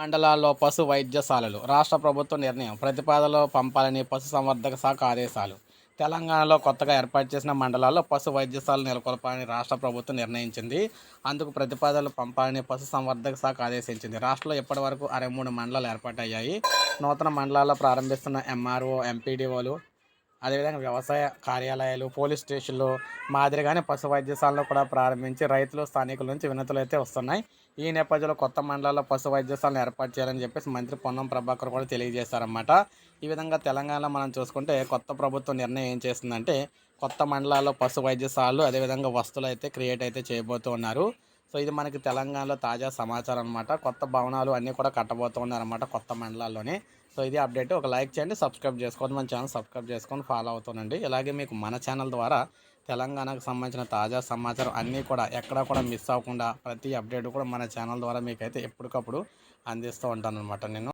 మండలాల్లో పశు వైద్యశాలలు రాష్ట్ర ప్రభుత్వ నిర్ణయం ప్రతిపాదనలో పంపాలని పశు సంవర్ధక శాఖ ఆదేశాలు. తెలంగాణలో కొత్తగా ఏర్పాటు చేసిన మండలాల్లో పశు వైద్యశాలలు నెలకొల్పాలని రాష్ట్ర ప్రభుత్వం నిర్ణయించింది. అందుకు ప్రతిపాదనలు పంపాలని పశు సంవర్ధక శాఖ ఆదేశించింది. రాష్ట్రంలో ఇప్పటి వరకు అరవై మూడు మండలాలు ఏర్పాటయ్యాయి. నూతన మండలాల్లో ప్రారంభిస్తున్న ఎంఆర్ఓ ఎంపీడీఓలు అదేవిధంగా వ్యవసాయ కార్యాలయాలు పోలీస్ స్టేషన్లు మాదిరిగానే పశు వైద్యశాలను కూడా ప్రారంభించి రైతులు స్థానికుల నుంచి వినతులు అయితే వస్తున్నాయి. ఈ నేపథ్యంలో కొత్త మండలాల్లో పశు వైద్యశాలను ఏర్పాటు చేయాలని చెప్పేసి మంత్రి పొన్నం ప్రభాకర్ కూడా తెలియజేశారన్నమాట. ఈ విధంగా తెలంగాణలో మనం చూసుకుంటే కొత్త ప్రభుత్వం నిర్ణయం ఏం చేస్తుందంటే కొత్త మండలాల్లో పశు వైద్యశాలలు అదేవిధంగా వస్తువులు అయితే క్రియేట్ అయితే చేయబోతూ ఉన్నారు. సో ఇది మనకి తెలంగాణలో తాజా సమాచారం అనమాట కొత్త భవనాలు అన్నీ కూడా కట్టబోతూ ఉన్నారన్నమాట కొత్త మండలాల్లోనే. సో ఇది అప్డేట్. ఒక లైక్ చేయండి సబ్స్క్రైబ్ చేసుకోండి మన ఛానల్ సబ్స్క్రైబ్ చేసుకొని ఫాలో అవుతానండి ఇలాగే మీకు మన ఛానల్ ద్వారా తెలంగాణకు సంబంధించిన తాజా సమాచారం అన్నీ కూడా ఎక్కడా కూడా మిస్ అవ్వకుండా ప్రతి అప్డేట్ కూడా మన ఛానల్ ద్వారా మీకైతే ఎప్పటికప్పుడు అందిస్తూ ఉంటాను అనమాట నేను.